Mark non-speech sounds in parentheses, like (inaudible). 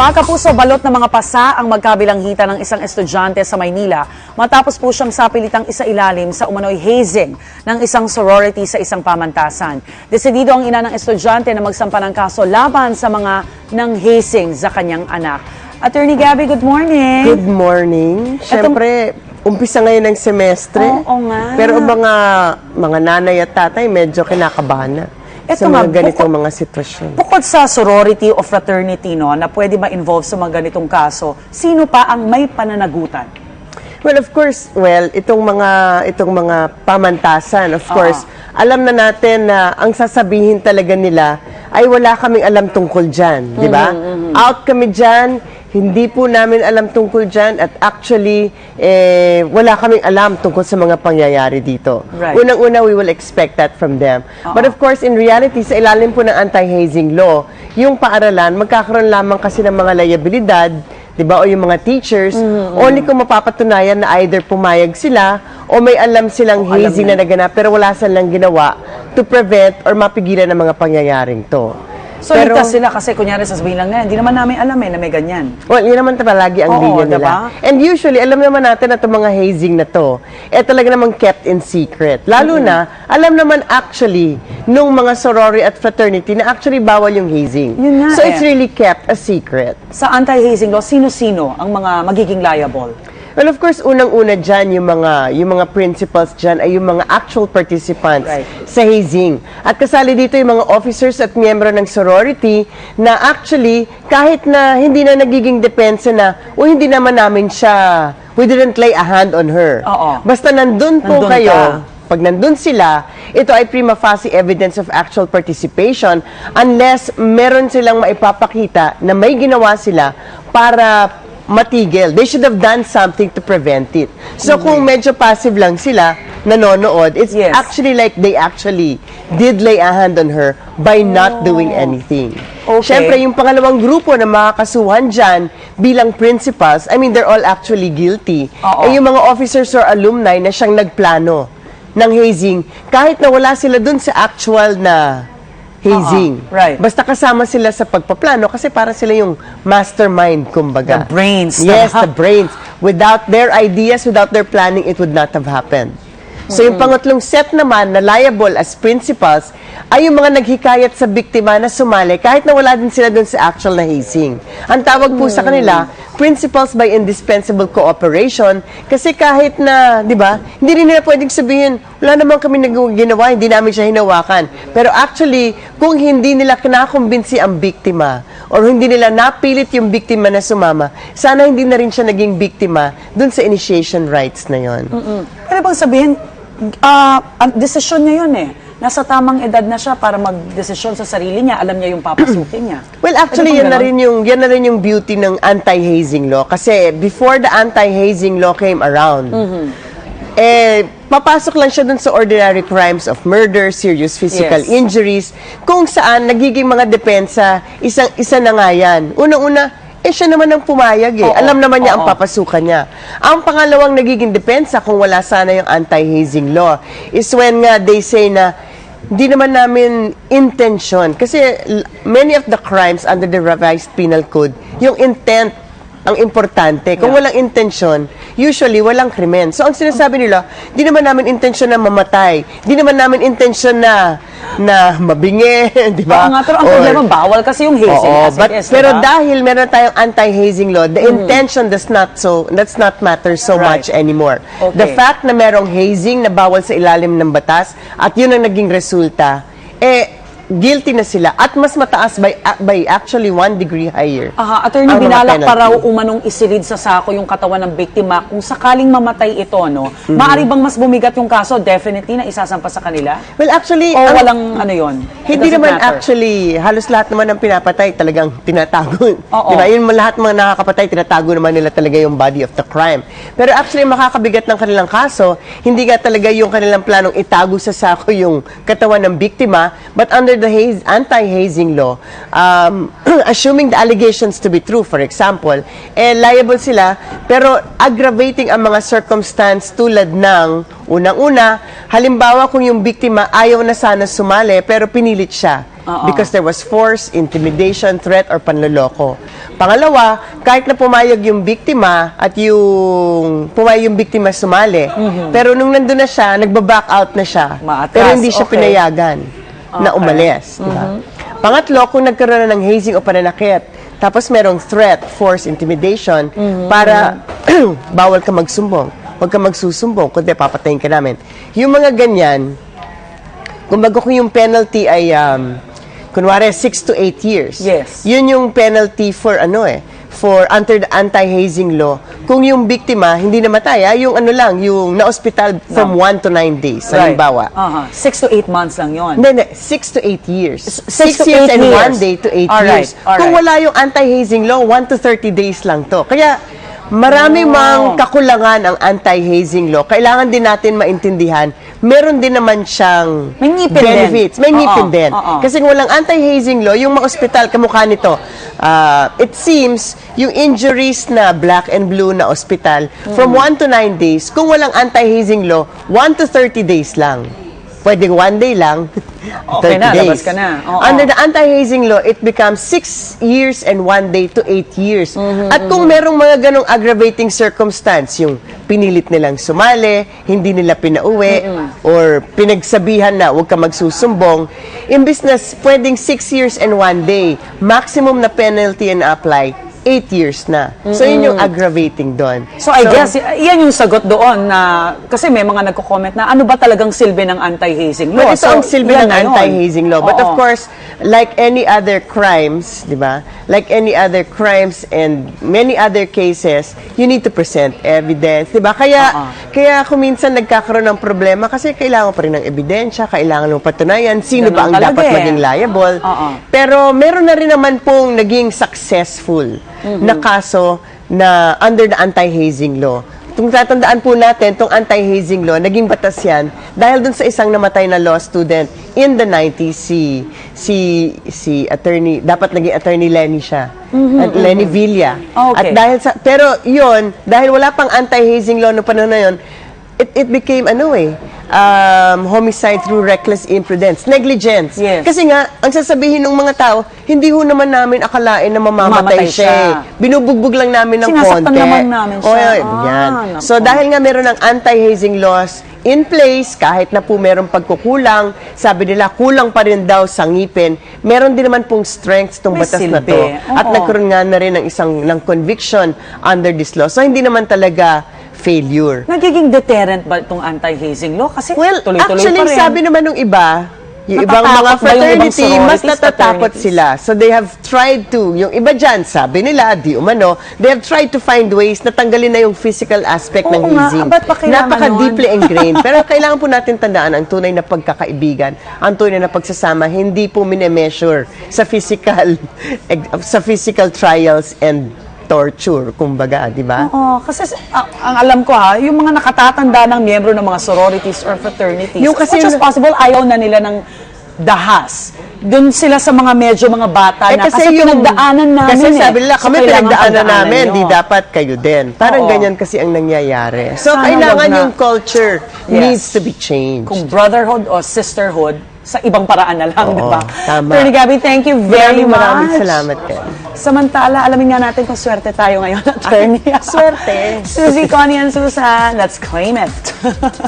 Mga kapuso, balot ng mga pasa ang magkabilang hita ng isang estudyante sa Maynila matapos po siyang sapilitang isa ilalim sa umano'y hazing ng isang sorority sa isang pamantasan. Desidido ang ina ng estudyante na magsampa ng kaso laban sa mga nang hazing sa kanyang anak. Attorney Gabby, good morning. Good morning. Siyempre, umpisa ngayon ng semestre. Oo nga. Pero ang mga mga nanay at tatay medyo kinakabahan na Eto sa nga, mga ganitong bukod- mga sitwasyon. Bukod sa sorority o fraternity no, na pwede ma-involve sa mga ganitong kaso, sino pa ang may pananagutan? Well, of course, well, itong mga itong mga pamantasan, of course, alam na natin na ang sasabihin talaga nila ay wala kaming alam tungkol diyan, di ba? Out kami diyan, hindi po namin alam tungkol diyan at actually eh wala kaming alam tungkol sa mga pangyayari dito. Right. Unang-una, we will expect that from them. But of course, in reality, sa ilalim po ng anti-hazing law, yung paaralan, magkakaroon lamang kasi ng mga liabilidad, di ba, o yung mga teachers, only kung mapapatunayan na either pumayag sila o may alam silang O, alam hazing na naganap pero wala silang ginawa to prevent or mapigilan ang mga pangyayaring to. So, ligtas sila kasi kunyari sasabihin lang na, hindi naman namin alam eh na may ganyan. Well, yun naman palagi ang Oo, linya diba? nila. And usually, alam naman natin na itong mga hazing na to, eh talaga namang kept in secret. Lalo na, alam naman actually, nung mga sorority at fraternity na actually bawal yung hazing. Yun nga so, it's eh. really kept a secret. Sa anti-hazing law, sino-sino ang mga magiging liable? Well, of course, unang-una dyan, yung mga, yung mga principals dyan ay yung mga actual participants Right. sa hazing. At kasali dito yung mga officers at miyembro ng sorority na actually, kahit na hindi na nagiging depensa na, o hindi naman namin siya, we didn't lay a hand on her. Oo. Basta nandun po Nandun kayo, ka. pag nandun sila, ito ay prima facie evidence of actual participation unless meron silang maipapakita na may ginawa sila para matigil. They should have done something to prevent it. So kung medyo passive lang sila, nanonood, it's Yes. actually like they actually did lay a hand on her by not doing anything. Okay. Siyempre, yung pangalawang grupo na makakasuhan dyan bilang principals, I mean, they're all actually guilty. Oo. Eh, yung mga officers or alumni na siyang nagplano ng hazing, kahit na wala sila dun sa actual na hazing. Oo, right. Basta kasama sila sa pagpaplano kasi para sila yung mastermind, kumbaga. The brains. Yes, the brains. Without their ideas, without their planning, it would not have happened. So yung pangatlong set naman na liable as principals ay yung mga naghikayat sa biktima na sumali kahit na wala din sila dun sa actual na hazing. Ang tawag po sa kanila, principals by indispensable cooperation kasi kahit na, di ba, hindi rin nila pwedeng sabihin, wala naman kami ginawa, hindi namin siya hinawakan. Pero actually, kung hindi nila kinakumbinsi ang biktima or hindi nila napilit yung biktima na sumama, sana hindi na rin siya naging biktima dun sa initiation rights na yon. Pwede bang sabihin, ah, ang desisyon niya yun eh. Nasa tamang edad na siya para mag-desisyon sa sarili niya. Alam niya yung papasukin niya. (clears throat) Well, actually, bang yan na rin yung yan na rin yung beauty ng anti-hazing law kasi before the anti-hazing law came around, Mm-hmm. eh papasok lang siya dun sa ordinary crimes of murder, serious physical Yes. injuries, kung saan nagiging mga depensa, isang isa na nga yan. Unang-una, eh siya naman ang pumayag eh. Oo, Alam naman niya ang oo. papasukan niya. Ang pangalawang nagiging depensa kung wala sana yung anti-hazing law is when nga they say na hindi naman namin intention. Kasi many of the crimes under the revised penal code, yung intent ang importante. Kung Yeah. walang intensyon, usually walang krimen. So ang sinasabi nila, di naman namin intensyon na mamatay. Di naman namin intensyon na na mabingi, (laughs) di ba? Oo nga, pero ang Or- problema, bawal kasi yung hazing Oo, as but, it is, pero diba? dahil meron tayong anti-hazing law, the intention does not so does not matter so Right. much anymore. Okay. The fact na merong hazing na bawal sa ilalim ng batas at yun ang naging resulta, eh guilty na sila at mas mataas by by actually one degree higher. Aha, attorney, binalak pa raw umanong isilid sa sako yung katawan ng biktima. Kung sakaling mamatay ito, no? Mhm. Maaari bang mas bumigat yung kaso? Definitely na isasampa sa kanila? Well, actually, O ang- walang ano yon? Hindi naman actually, halos lahat naman ng pinapatay talagang tinatago. Oo. Di ba? Yun lahat mga nakakapatay, tinatago naman nila talaga yung body of the crime. Pero actually, makakabigat ng kanilang kaso, hindi nga talaga yung kanilang planong itago sa sako yung katawan ng biktima, but under the haze, anti-hazing law, um, (clears throat) assuming the allegations to be true, for example, eh, liable sila, pero aggravating ang mga circumstance tulad ng, unang-una, halimbawa kung yung biktima ayaw na sana sumali, pero pinilit siya. Oo. because there was force, intimidation, threat, or panloloko. Pangalawa, kahit na pumayag yung biktima at yung pumayag yung biktima sumali, pero nung nandun na siya, nagba-back out na siya. Maatras, pero hindi siya okay. pinayagan na Okay. Mhm. umalis. ba? Pangatlo, kung nagkaroon na ng hazing o pananakit, tapos merong threat, force, intimidation, Mhm. para (clears throat) bawal ka magsumbong. Huwag ka magsusumbong, kundi papatayin ka namin. Yung mga ganyan, kumbaga kung yung penalty ay, um, kunwari, 6 to 8 years. Yes. Yun yung penalty for ano eh, for under the anti-hazing law. Kung yung biktima, hindi namatay, ah, yung ano lang, yung na-hospital from 1 to 9 days, halimbawa. Aha. Six to eight months lang yon. Hindi, hindi. Six to eight years. S- Six, to years eight and years. one day to eight years. alright. Kung wala yung anti-hazing law, one to 30 days lang to. Kaya, marami Oh. mang kakulangan ang anti-hazing law. Kailangan din natin maintindihan, meron din naman siyang May ngipin din. benefits. May Oo, ngipin din. oo. Kasi kung walang anti-hazing law, yung mga ospital, kamukha nito, ah, it seems, yung injuries na black and blue na ospital, Mm. from 1 to 9 days, kung walang anti-hazing law, 1 to 30 days lang. Pwedeng one day lang, 30 (laughs) Okay na, days. labas ka na. Oo. Under the anti-hazing law, it becomes 6 years and one day to 8 years. Mm-hmm, At kung merong mga ganong aggravating circumstance, yung pinilit nilang sumali, hindi nila pinauwi, or pinagsabihan na huwag ka magsusumbong, imbis na pwedeng 6 years and one day, maximum na penalty and apply, 8 years na. So, yun yung aggravating doon. So I guess, yan yung sagot doon na, kasi may mga nagko-comment na ano ba talagang silbi ng anti-hazing law? But ito ang silbi yan ng na yun. anti-hazing law. But Oo. of course, like any other crimes, di ba? Like any other crimes and many other cases, you need to present evidence, di ba? Kaya, Oo. kaya kung minsan nagkakaroon ng problema, kasi kailangan pa rin ng ebidensya, kailangan ng patunayan, sino Ganun ba ang talaga dapat eh. maging liable. Oo. Pero meron na rin naman pong naging successful Mm-hmm. na kaso na under the anti-hazing law. Kung tatandaan po natin, itong anti-hazing law, naging batas yan dahil dun sa isang namatay na law student in the 90s, si, si, si attorney, dapat naging attorney Lenny siya. At Lenny Villa. Mm-hmm, Okay. At dahil sa, pero yon dahil wala pang anti-hazing law no panahon na yun, it, it became ano eh, um, homicide through reckless imprudence, negligence. Yes. Kasi nga, ang sasabihin ng mga tao, hindi ho naman namin akalain na Mamamatay mamamatay, siya. siya. eh. Binubugbog lang namin ng Sinasaktan konti. naman namin siya. O, Ah, yan. naku. So, dahil nga meron ng anti-hazing laws in place, kahit na po merong pagkukulang, sabi nila, kulang pa rin daw sa ngipin, meron din naman pong strengths tong May batas na silbi. to. At Oo. nagkaroon nga na rin ng isang ng conviction under this law. So, hindi naman talaga failure. Nagiging deterrent ba itong anti-hazing law? Kasi Well, tuloy-tuloy actually, pa rin. sabi naman ng iba, yung ibang mga ba yung ibang fraternity, mas natatakot sila. So they have tried to, yung iba dyan, sabi nila, di umano, they have tried to find ways na tanggalin na yung physical aspect ng Oo nga, hazing. pa Napaka-deeply ingrained. (laughs) Pero kailangan po natin tandaan ang tunay na pagkakaibigan, ang tunay na pagsasama, hindi po minemeasure sa physical, (laughs) sa physical trials and torture, kumbaga, di ba? Oo, kasi s- ang, ang alam ko ha, yung mga nakatatanda ng miyembro ng mga sororities or fraternities, Yung kasi as yung- possible, ayaw na nila ng dahas. Doon sila sa mga medyo mga bata na. Kasi, pinagdaanan namin Kasi eh. sabi nila, So, kami kailangan pinagdaanan pagdaanan namin, nyo. di dapat kayo din. Parang Oo. ganyan kasi ang nangyayari. So, Sana kailangan na. yung culture Yes. needs to be changed. Kung brotherhood o sisterhood, sa ibang paraan na lang, di ba? tama. Attorney Gabby, thank you very Maraming much. maraming salamat, Ken. Samantala, alamin nga natin kung swerte tayo ngayon, attorney. swerte. (laughs) Susie, Connie, and Susan, let's claim it. (laughs)